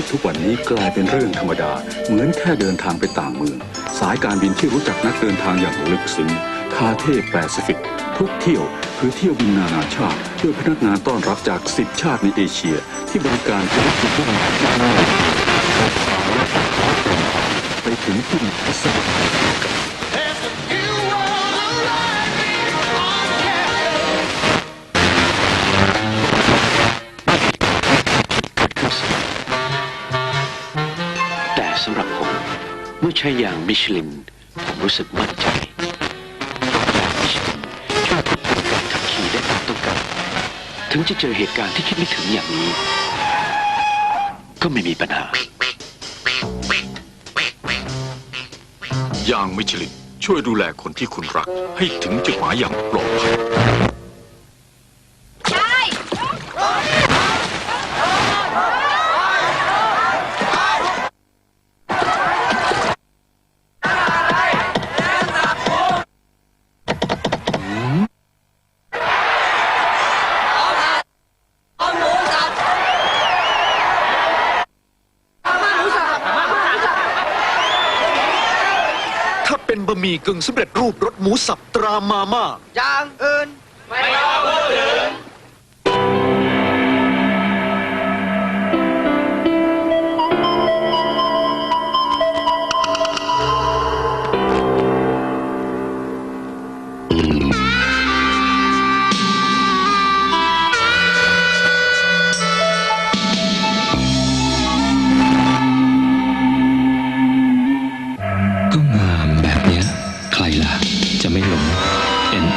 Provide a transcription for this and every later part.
ที่ทุกวันนี้กลายเป็นเรื่องธรรมดา เหมือนแค่เดินทางไปต่างเมือง สายการบินที่รู้จักนักเดินทางอย่างลึกซึ้งคาเทแปซิฟิก ทุกเที่ยวคือเที่ยวบินนานาชาติด้วยพนักงานต้อนรับจากสิบชาติในเอเชีย ที่บริการธุรกิจทุกอย่างไปถึงที่สุด เมื่อใช้ยางมิชลิน ผมรู้สึกมั่นใจยางมิชลินช่วยควบคุมการขับขี่ได้ตามต้องการ ถึงจะเจอเหตุการณ์ที่คิดไม่ถึงอย่างนี้ ก็ไม่มีปัญหา ยางมิชลินช่วยดูแลคนที่คุณรัก ให้ถึงจุดหมายอย่างปลอดภัย มี่กึ่งสำเร็จรูปรสหมูสับตรามาม่าอย่างอื่น ไม่ต้องพูดถึง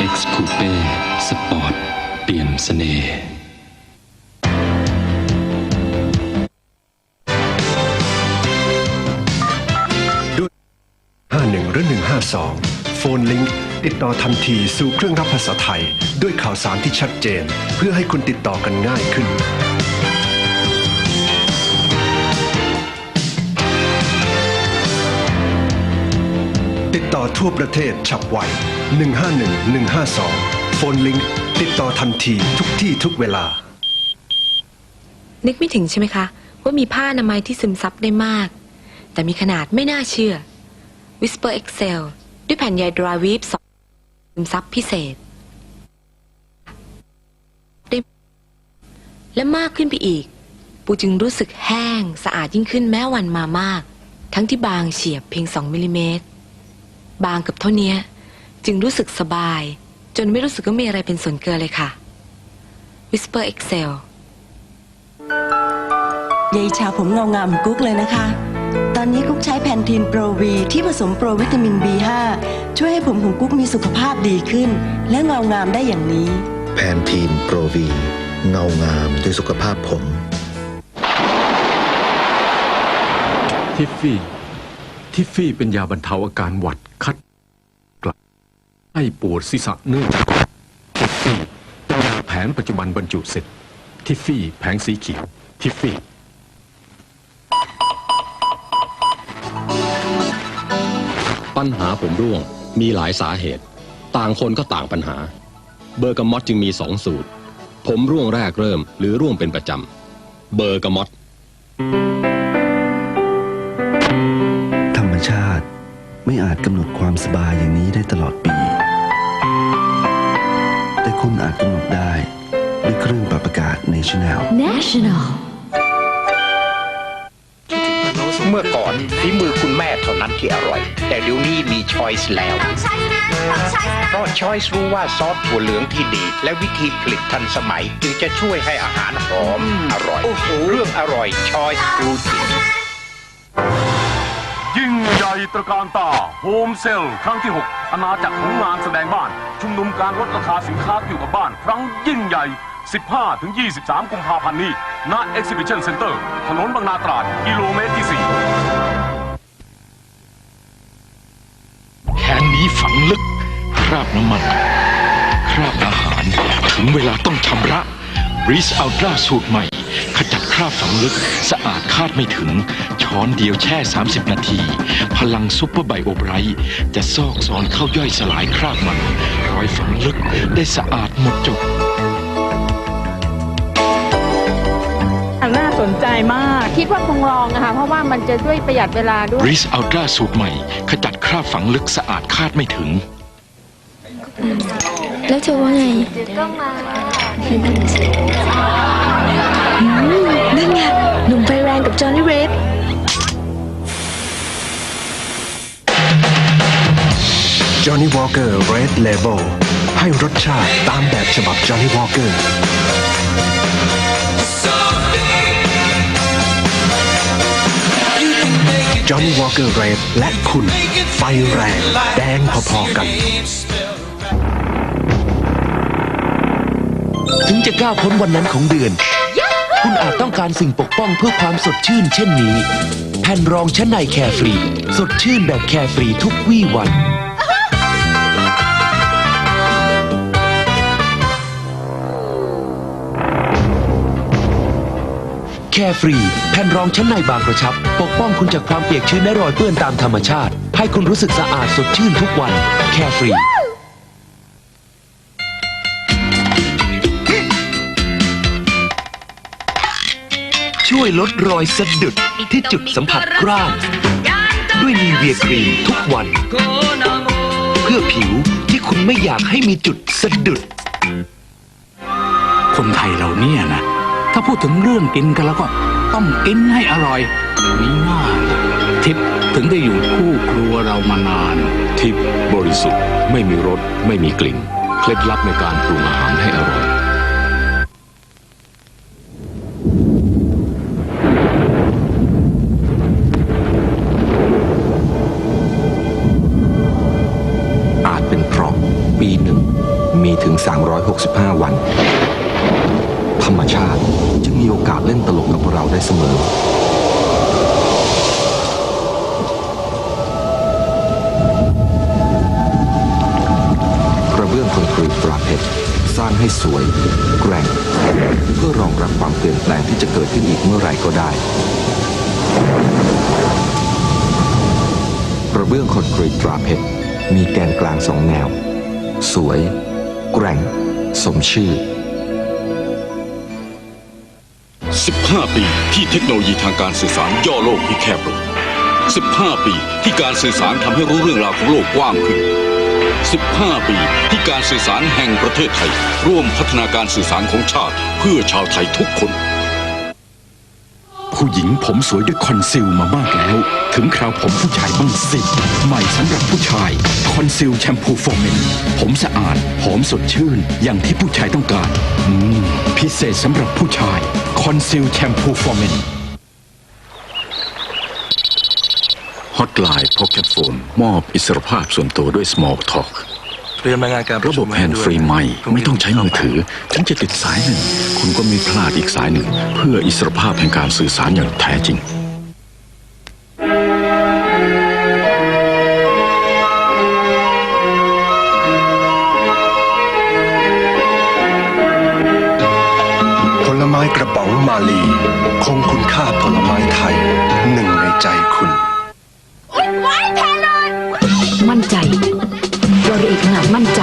NX Coupe Sport เปี่ยมเสน่ห์51หรือ152 โฟนลิงก์ติดต่อทันทีสู่เครื่องรับภาษาไทย ด้วยข่าวสารที่ชัดเจน เพื่อให้คุณติดต่อกันง่ายขึ้นติดต่อทั่วประเทศฉับไว 151 152 โฟนลิงก์ติดต่อทันทีทุกที่ทุกเวลา นึกไม่ถึงใช่ไหมคะ ว่ามีผ้าอนามัยที่ซึมซับได้มาก แต่มีขนาดไม่น่าเชื่อ Whisper Excel ด้วยแผ่นใย Dry Weave สองซึมซับพิเศษ ได้ และมากขึ้นไปอีก ปูจึงรู้สึกแห้งสะอาดยิ่งขึ้นแม้วันมามาก ทั้งที่บางเฉียบเพียง2มิลลิเมตรบางกับเท่านี้ จึงรู้สึกสบาย จนไม่รู้สึกว่ามีอะไรเป็นส่วนเกินเลยค่ะ Whisper Excel ยายชาผมเงางามกุ๊กเลยนะคะ ตอนนี้กุ๊กใช้แพนทีนโปรวีที่ผสมโปรวิตามิน B5 ช่วยให้ผมของกุ๊กมีสุขภาพดีขึ้น และเงางามได้อย่างนี้ แพนทีนโปรวี เงางามด้วยสุขภาพผม ทิฟฟี่ ทิฟฟี่เป็นยาบรรเทาอาการหวัดคัดกลับ ให้ปวดศีรษะเนื่องจากทิฟฟี่เป็นยาแผนปัจจุบันบรรจุเสร็จ ทิฟฟี่แผงสีเขียว ทิฟฟี่ปัญหาผมร่วงมีหลายสาเหตุ ต่างคนก็ต่างปัญหา เบอร์กามอตจึงมีสองสูตร ผมร่วงแรกเริ่มหรือร่วงเป็นประจำ เบอร์กามอตธรรมชาติไม่อาจกำหนดความสบายอย่างนี้ได้ตลอดปี คุณอาจกำหนดได้ด้วยเครื่องปรับอากาศ National National เมื่อก่อนฝีมือคุณแม่เท่านั้นที่อร่อย แต่เดี๋ยวนี้มีช้อยส์แล้วเพราะช้อยส์รู้ว่าซอสถั่วเหลืองที่ดี และวิธีผลิตทันสมัย จึงจะช่วยให้อาหารหอมอร่อยเรื่องอร่อยช้อยส์รู้จริงยิ่งใหญ่ ตระการตาโฮมเซลครั้งที่ 6 อาณาจักรของงานแสดงบ้าน ชุมนุมการลดราคาสินค้าเกี่ยวกับบ้าน ครั้งยิ่งใหญ่ 15ถึง23 กุมภาพันธ์นี้ณ Exhibition Center ถนนบางนาตราดกิโลเมตรที่ 4แขนนี้ฝังลึก คราบน้ำมัน คราบอาหาร ถึงเวลาต้องชำระ ริสอัลตราสูตรใหม่ ขจัดคราบฝังลึก สะอาดคาดไม่ถึง ช้อนเดียวแช่ 30 นาที พลังซุปเปอร์ไบโอไบรท์จะซอกซอนเข้าย่อยสลายคราบมัน รอยฝังลึกได้สะอาดหมดจดน่าสนใจมาก คิดว่าคงลองนะคะเพราะว่ามันจะช่วยประหยัดเวลาด้วยริสอัลตราสูตรใหม่ ขจัดคราบฝังลึกสะอาดคาดไม่ถึง แล้วเธอว่าไงนั่นไงหนุ่มไฟแรงกับจอห์นนี่เรด Johnny Walker Red Label ให้รสชาติตามแบบฉบับ Johnny Walker Johnny Walker Red และคุณไฟแรงแดงพอๆกัน ถึงจะก้าวพ้นวันนั้นของเดือน คุณอาจต้องการสิ่งปกป้องเพื่อความสดชื่นเช่นนี้ แผ่นรองชั้นในแคร์ฟรี สดชื่นแบบแคร์ฟรีทุกวี่วัน แคร์ฟรี แผ่นรองชั้นในบางกระชับ ปกป้องคุณจากความเปียกชื้นและรอยเปื้อนตามธรรมชาติ ให้คุณรู้สึกสะอาดสดชื่นทุกวัน แคร์ฟรี ช่วยลดรอยสะดุดที่จุดสัมผัสกร้านด้วยนีเวียครีมทุกวัน เพื่อผิวที่คุณไม่อยากให้มีจุดสะดุด คนไทยเราเนี่ยนะ ถ้าพูดถึงเรื่องกินกันแล้วก็ต้องกินให้อร่อยมีหน้าล่ะทิปถึงได้อยู่คู่ครัวเรามานาน ทิพย์บริสุทธิ์ไม่มีรสไม่มีกลิ่นเคล็ดลับในการปรุงอาหารให้อร่อย ง 365 วัน ธรรมชาติจึงมีโอกาสเล่นตลกกับเราได้เสมอ กระเบื้องคอนกรีตตราเพชรสร้างให้สวย แกร่ง เพื่อรองรับความเปลี่ยนแปลงที่จะเกิดขึ้นอีกเมื่อไรก็ได้กระเบื้องคอนกรีตตราเพชรมีแกนกลางสองแนว สวย แกร่ง สมชื่อ 15 ปีที่เทคโนโลยีทางการสื่อสารย่อโลกให้แคบลง 15 ปีที่การสื่อสารทำให้รู้เรื่องราวของโลกกว้างขึ้น 15 ปีที่การสื่อสารแห่งประเทศไทย ร่วมพัฒนาการสื่อสารของชาติ เพื่อชาวไทยทุกคน ผู้หญิงผมสวยด้วยคอนซีลมามากแล้ว ถึงคราวผมผู้ชายบ้างสิ ใหม่สำหรับผู้ชาย คอนซีลแชมพูโฟเมนผมสะอาด หอมสดชื่น อย่างที่ผู้ชายต้องการ อืม พิเศษสำหรับผู้ชาย คอนซีลแชมพูโฟเมนฮอตไลน์พกแคปโฟนมอบอิสรภาพส่วนตัวด้วย Small Talk เตรียมรายงานการระบบแฮนด์ฟรีใหม่ ไม่ต้องใช้มือถือฉันจะติดสายหนึ่ง คุณก็ไม่พลาดอีกสายหนึ่ง เพื่ออิสรภาพแห่งการสื่อสารอย่างแท้จริงผลไม้กระป๋องมาลี คงคุณค่าผลไม้ไทย หนึ่งในใจคุณ มั่นใจ วอร์เอกขนาดมั่นใจ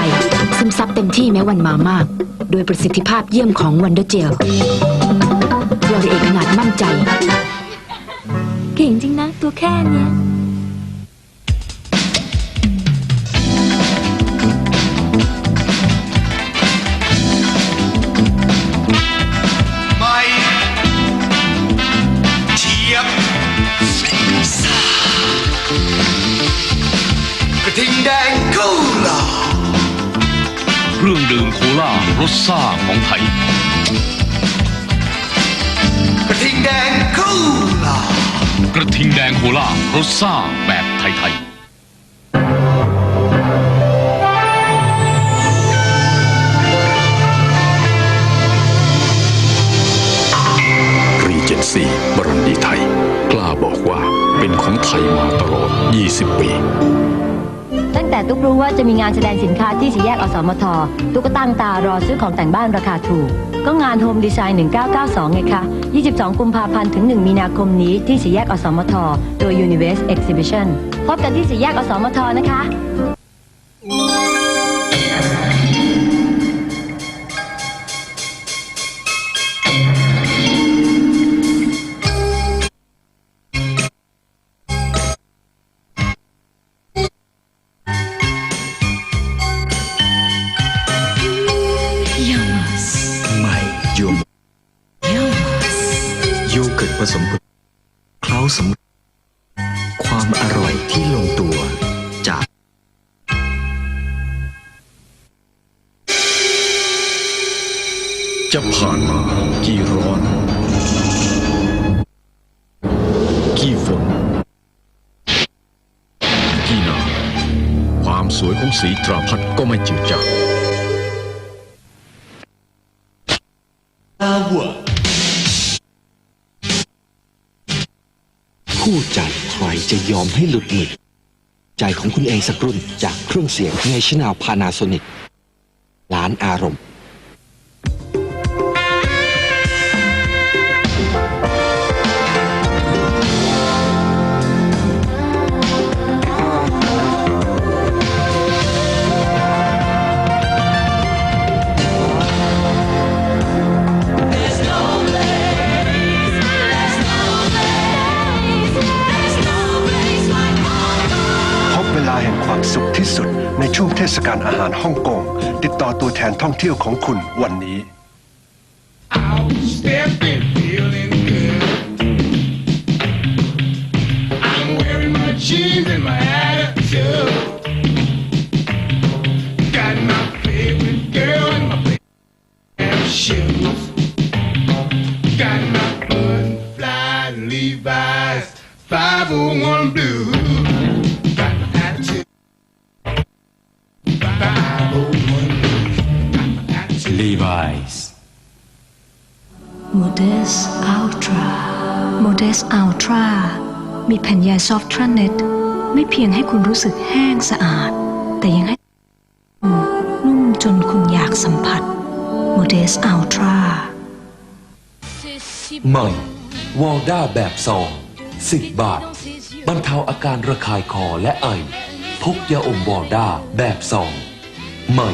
ซึมซับเต็มที่แม้วันมามาก โดยประสิทธิภาพเยี่ยมของวันเดอร์เจลวอร์เอกขนาดมั่นใจ เก่งจริงนะตัวแค่เนี้ย ดื่มโคลารสซ่าของไทย กระทิงแดงกูหลากระทิงแดงโคลารสซ่าแบบไทยๆรีเจนซีบรันดีไทย กล้าบอกว่าเป็นของไทยมาตลอด 20 ปี ตั้งแต่ตุ๊กรู้ว่าจะมีงานแสดงสินค้าที่สีแยกอสมท ตุ๊กก็ตั้งตารอซื้อของแต่งบ้านราคาถูก ก็งานโฮมดีไซน์1992 ไงคะ 22 กุมภาพันธ์ถึง 1 มีนาคมนี้ที่สีแยกอสมท โดย Universe Exhibition พบกันที่สีแยกอสมทนะคะ สวยของสีตราพัดก็ไม่จืดจางคู่ใจใครจะยอมให้หลุดมือใจของคุณเองสักรุ่นจากเครื่องเสียงในชนาวพานาโซนิกล้านอารมณ์ ในช่วงเทศกาลอาหารฮ่องกง ติดต่อตัวแทนท่องเที่ยวของคุณวันนี้ Stepping, feeling good. I'm wearing my jeans and my attitude. Got my favorite girl and my favorite shoes. Got my butterfly Levi's 501 blue. Modest Ultra Modest Ultra มีแผ่นใยซอฟทรันเน็ตไม่เพียงให้คุณรู้สึกแห้งสะอาด แต่ยังให้นุ่มจนคุณอยากสัมผัส Modest Ultra ใหม่วอลด้าแบบซอง10บาท บรรเทาอาการระคายคอและไอ พกยาอมวอลด้าแบบซองใหม่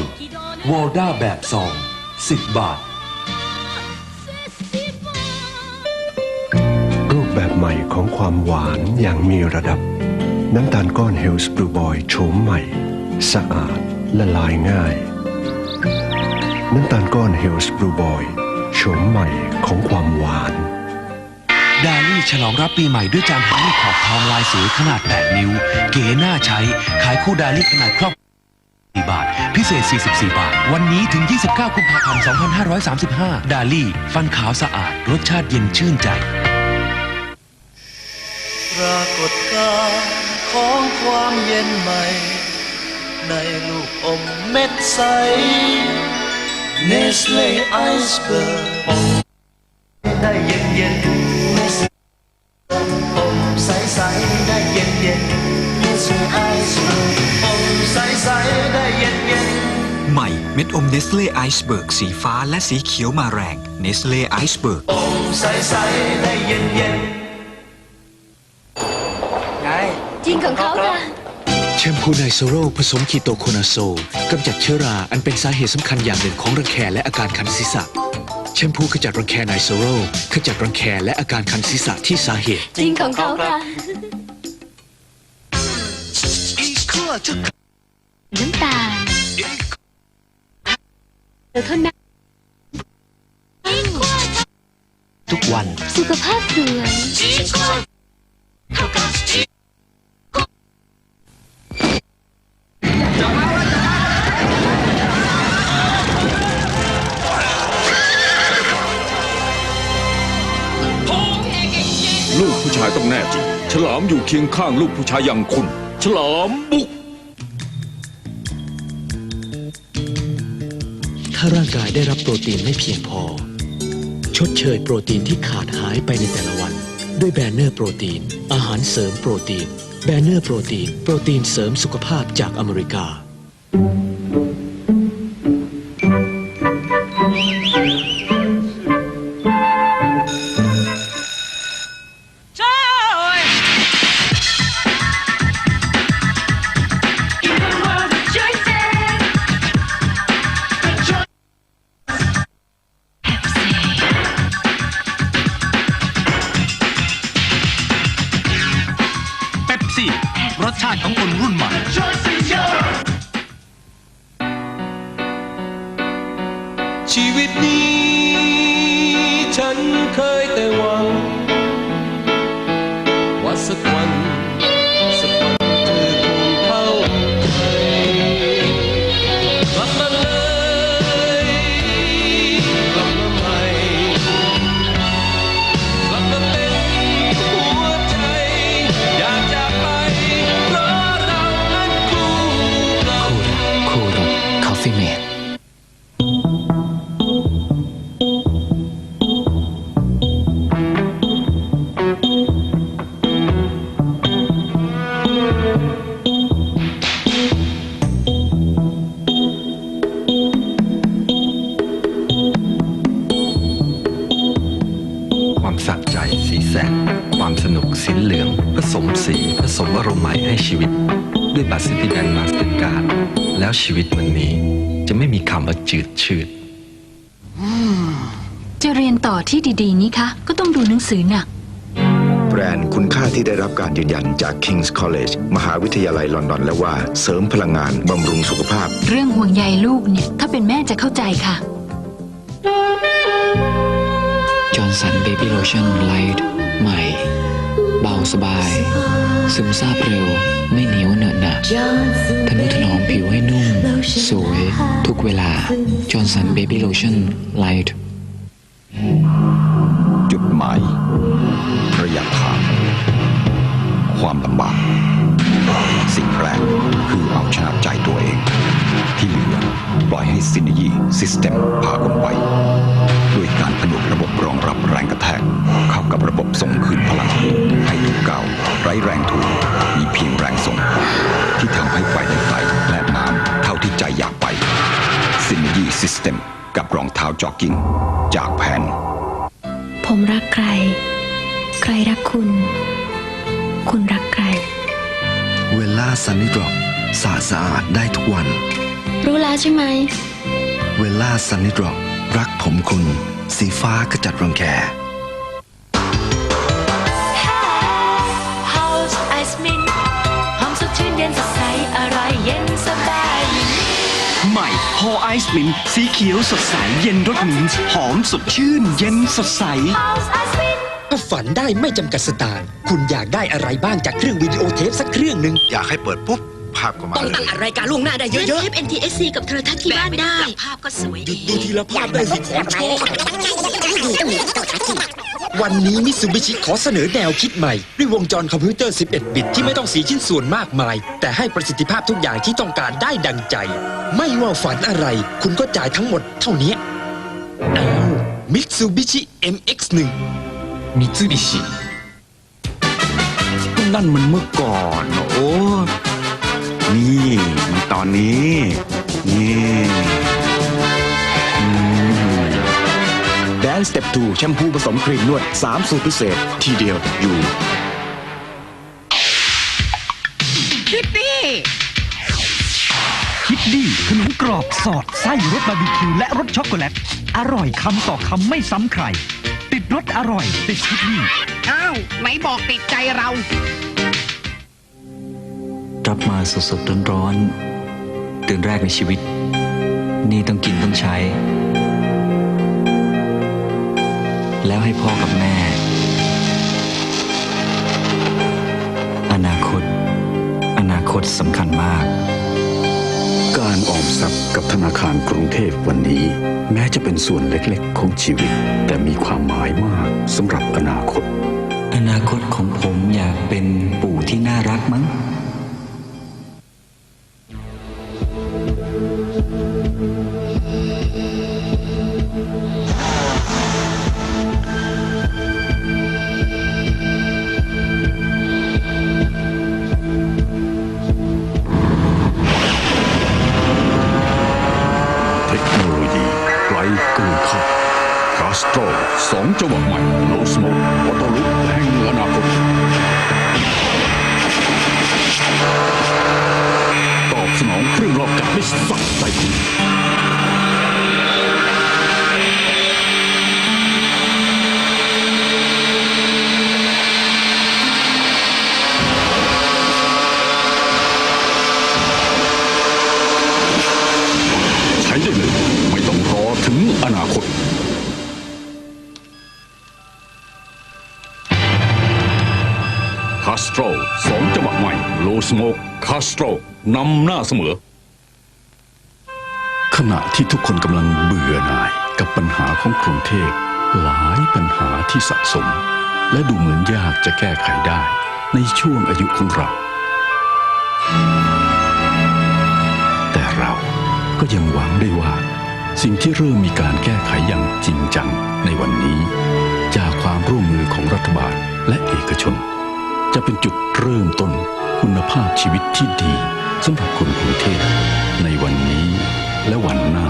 วอลด้าแบบซอง10บาท ม่ของความหวานอย่างมีระดับ น้ำตาลก้อนเฮลส์บลูบอยโฉมใหม่ สะอาดละลายง่าย น้ำตาลก้อนเฮลส์บลูบอยโฉมใหม่ของความหวาน ดาลี่ฉลองรับปีใหม่ด้วยจานฮันนี่ขอบทองลายสวยขนาด 8 นิ้ว เก๋น่าใช้ ขายคู่ดาลี่ขนาดครอบ4บาท พิเศษ 44 บาท วันนี้ถึง 29 กุมภาพันธ์ 2535 ดาลี่ ฟันขาวสะอาด รสชาติเย็นชื่นใจากฏการของความเย็นใหม่ ในลูกอมเม็ดใสเนสเล่ไอซ์เบิร์กได้เย็นเย็นเนสอมใสใสได้เย็นเย็นเนสเล่ไอซ์เบิร์กอมใสใสได้เย็นเย็นใหม่เม็ดอมเนสเล่ไอซ์เบิร์กสีฟ้าและสีเขียวมาแรงเนสเล่ไอซ์เบิร์กอมใสใสได้เย็นเย็น จริงของเขาค่ะ แชมพูไนโซโรผสมคีโตโคนาโซลกำจัดเชื้อราอันเป็นสาเหตุสำคัญอย่างหนึ่งของรังแคและอาการคันศีรษะ แชมพูขจัดรังแคไนโซโรขจัดรังแคและอาการคันศีรษะที่สาเหตุ จริงของเขาค่ะ น้ำตาลเดี๋ยวเท่านั้นทุกวัน สุขภาพสวย ลูกผู้ชายต้องแน่จริง ฉลามอยู่เคียงข้างลูกผู้ชายอย่างคุณ ฉลามบุก ถ้าร่างกายได้รับโปรตีนไม่เพียงพอ ชดเชยโปรตีนที่ขาดหายไปในแต่ละวัน ด้วยแบนเนอร์โปรตีน อาหารเสริมโปรตีน แบนเนอร์โปรตีน โปรตีนเสริมสุขภาพจากอเมริกา รสชาติของคนรุ่นใหม่ ชีวิตวันนี้จะไม่มีคำว่าจืดชืด จะเรียนต่อที่ดีๆนี้คะ ก็ต้องดูหนังสือหนัก แบรนด์คุณค่าที่ได้รับการยืนยันจาก King's College มหาวิทยาลัยลอนดอนและว่าเสริมพลังงานบำรุงสุขภาพ เรื่องห่วงใยลูกเนี่ย ถ้าเป็นแม่จะเข้าใจค่ะ จอห์นสันเบบี้โลชั่นไลท์ใหม่ เบาสบาย ซึมซาบเร็ว ไม่เหนียวเหนอะหนะทนุถนอมผิวให้นุ่ม สวย ทุกเวลาจอห์นสันเบบี้โลชั่นไลท์จุดหมาย ระยะทาง ความลำบาก สิ่งแรกคือเอาชนะใจตัวเอง ที่เหลือปล่อยให้ซินยีซิสเต็มพาคุณไปด้วยการผนวกระบบรองรับแรงกระแทก เข้ากับระบบส่งคืนพลัง ให้ทุกเก้าไร้แรงถูกมีเพียงแรงส่ง ที่ทำให้ไปได้ไกลและน้ำเท่าที่ใจอยากไปซินยีซิสเต็มกับรองเท้าจ็อกกิ้ง จากแพนผมรักใคร ใครรักคุณ คุณรักใคร เวลาซันนี่ดรอปสะสะอาดได้ทุกวัน รู้แล้วใช่ไหม เวลาซันนี่ดรอปรักผมคุณ สีฟ้าขจัดรังแค House Ice Mint หอมสดชื่นเย็นสดใสอร่อยเย็นสบายใหม่ฮอไอซ์มินสีเขียวสดใสเย็นรสมิ้นท์หอมสดชื่นเย็นสดใส ถ้าฝันได้ไม่จำกัดสตางค์คุณอยากได้อะไรบ้างจากเครื่องวิดีโอเทปสักเครื่องหนึ่งอยากให้เปิดปุ๊บภาพก็มาต้องเลตั้ยงอัดรายการล่วงหน้าได้เยอะเทป NTSC กับโทรทัศน์ที่บ้านได้ภาพก็สวยดีๆดูทีละภาพได้สิขอชอบวันนี้มิ t ซูบิชิขอเสนอแนวคิดใหม่ ด้วยวงจรคอมพิวเตอร์ 11 บิตที่ไม่ต้องสีชิ้นส่วนมากมาย แต่ให้ประสิทธิภาพทุกอย่างที่ต้องการได้ดังใจ ไม่ว่าฝันอะไร คุณก็จ่ายทั้งหมดเท่านี้อ้าวมิตซูบิชิ MX1 มิตซูบิชินั่นมันเมื่อก่อน โอ้ นี่มันตอนนี้ นี่แดนสเต็ป2แชมพูผสมครีมนวด 3 สูตรพิเศษ ทีเดียวอยู่คิดดีคิดดีขนมกรอบสอดไส้รสบาร์บีคิวและรสช็อกโกแลต อร่อยคำต่อคำไม่ซ้ำใครติด รสอร่อย ติดคิดดีอ้าวไหนบอกติดใจเรา รับมาสดๆร้อนๆตื่นแรกในชีวิต นี่ต้องกินต้องใช้ แล้วให้พ่อกับแม่ อนาคต อนาคตสำคัญมาก การออมทรัพย์กับธนาคารกรุงเทพวันนี้ แม้จะเป็นส่วนเล็กๆ ของชีวิต แต่มีความหมายมากสำหรับอนาคต อนาคตของผมอยากเป็นปู่ที่น่ารักมั้ง โตรนำหน้าเสมอ ขณะที่ทุกคนกำลังเบื่อหน่ายกับปัญหาของกรุงเทพหลายปัญหาที่สะสม และดูเหมือนยากจะแก้ไขได้ ในช่วงอายุของเรา แต่เราก็ยังหวังได้ว่า สิ่งที่เริ่มมีการแก้ไขอย่างจริงจังในวันนี้ จากความร่วมมือของรัฐบาลและเอกชน จะเป็นจุดเริ่มต้น คุณภาพชีวิตที่ดีสำหรับคนกรุงเทพในวันนี้และวันหน้า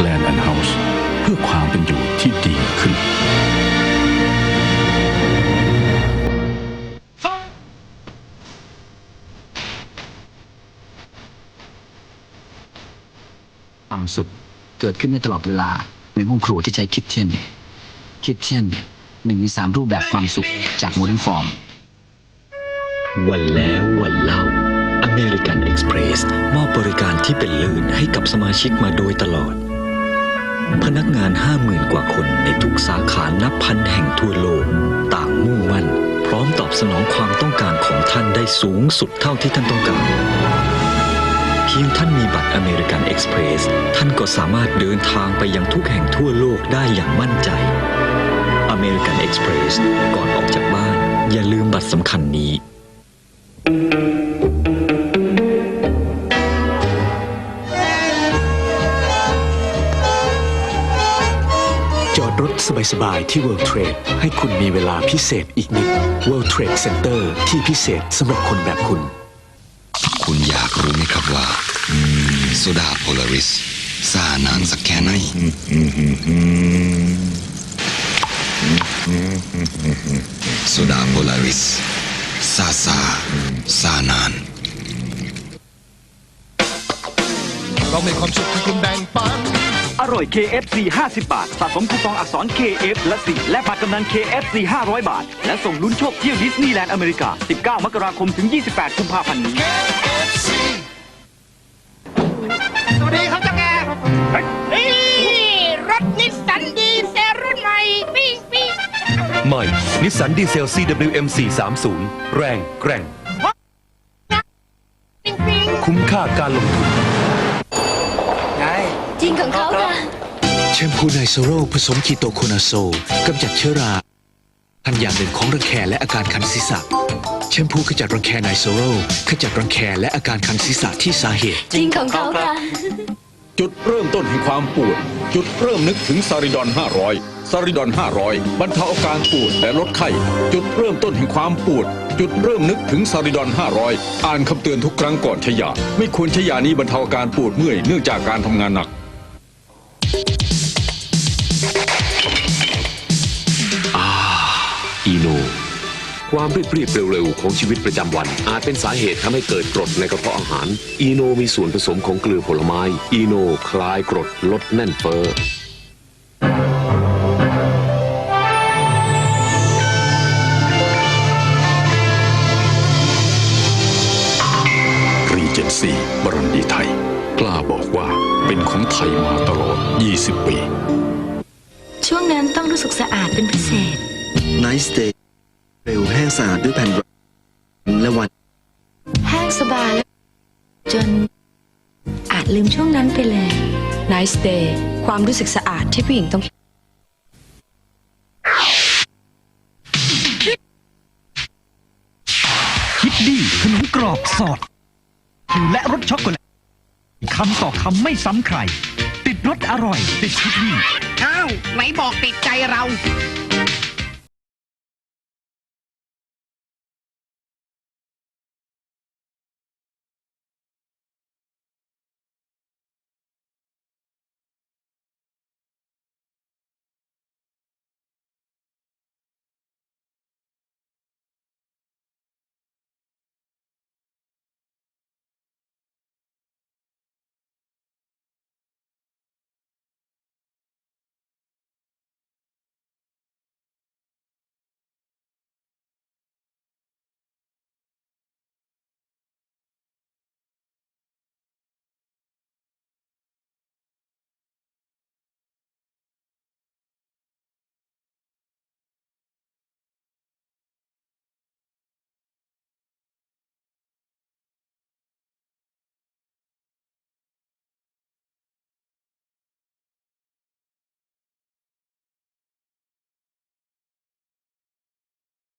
แลนด์แอนด์เฮาส์เพื่อความเป็นอยู่ที่ดีขึ้น ความสุขเกิดขึ้นได้ตลอดเวลา ในห้องครัวที่ใช้คิดเช่นคิดเช่นหนึ่งในสามรูปแบบความสุขจากโมเดิร์นฟอร์ม วันแล้ววันเล่า American Express มอบบริการที่เป็นเลิศให้กับสมาชิกมาโดยตลอด พนักงาน 50,000 กว่าคนในทุกสาขานับพันแห่งทั่วโลก ต่างมุ่งมั่น พร้อมตอบสนองความต้องการของท่านได้สูงสุดเท่าที่ท่านต้องการ ยงท่านมีบัตร American Express ท่านก็สามารถเดินทางไปยังทุกแห่งทั่วโลกได้อย่างมั่นใจ American Express ก่อนออกจากบ้าน อย่าลืมบัตรสำคัญนี้ จอดรถสบายๆที่ World Trade ให้คุณมีเวลาพิเศษอีกนิด World Trade Center ที่พิเศษสำหรับคนแบบคุณ มโซดาโพลาริสซ่านานสักแค่ไหนโซดาโพลาริสซาซาซานาน เรามีความสุขที่คุณแบ่งปัน อร่อย KFC 50 บาท สะสมคูปองอักษร KF และ4และบัตรกำนัน KFC 500 บาท และส่งลุ้นโชคเที่ยวดิสนีย์แลนด์อเมริกา 19 มกราคมถึง 28 กุมภาพันธ์นี้ นิสสันดีเซล CWM 430แรงแกร่งปิ้งปิ้งคุ้มค่าการลงทุนจริงของเขาค่ะ แชมพูไนโซโรผสมคีโตโคนาโซลกำจัดเชื้อราทันอย่างหนึ่งของรังแคและอาการคันศีรษะแชมพูขจัดรังแคไนโซโรขจัดรังแคและอาการคันศีรษะที่สาเหตุ จริงของเขาค่ะ จุดเริ่มต้นแห่งความปวด จุดเริ่มนึกถึงซาริดอน 500ซาริดอน 500 บรรเทาอาการปวดและลดไข้ จุดเริ่มต้นแห่งความปวด จุดเริ่มนึกถึงซาริดอน 500 อ่านคำเตือนทุกครั้งก่อนใช้ยา ไม่ควรใช้ยานี้บรรเทาอาการปวดเมื่อยเนื่องจากการทำงานหนัก ความรีบรีบๆเร็วๆ ของชีวิตประจำวัน อาจเป็นสาเหตุทำให้เกิดกรดในกระเพาะอาหาร อีโนมีส่วนผสมของเกลือผลไม้ อีโนคลายกรดลดแน่นเฟ้อรีเจนซีบรันดีไทย กล้าบอกว่าเป็นของไทยมาตลอด 20 ปี ช่วงนั้นต้องรู้สึกสะอาดเป็นพิเศษ Nice Day เร็วแห้งสะอาดด้วยแผ่นและวัน แห้งสบายและจน อาจลืมช่วงนั้นไปเลย Nice Day ความรู้สึกสะอาดที่ผู้หญิงต้องคิดดีขนมกรอบสอดผิวและรสช็อกโกแลตคำต่อคำไม่ซ้ำใคร ติดรสอร่อย ติดคิดดีอ้าวไหนบอกติดใจเรา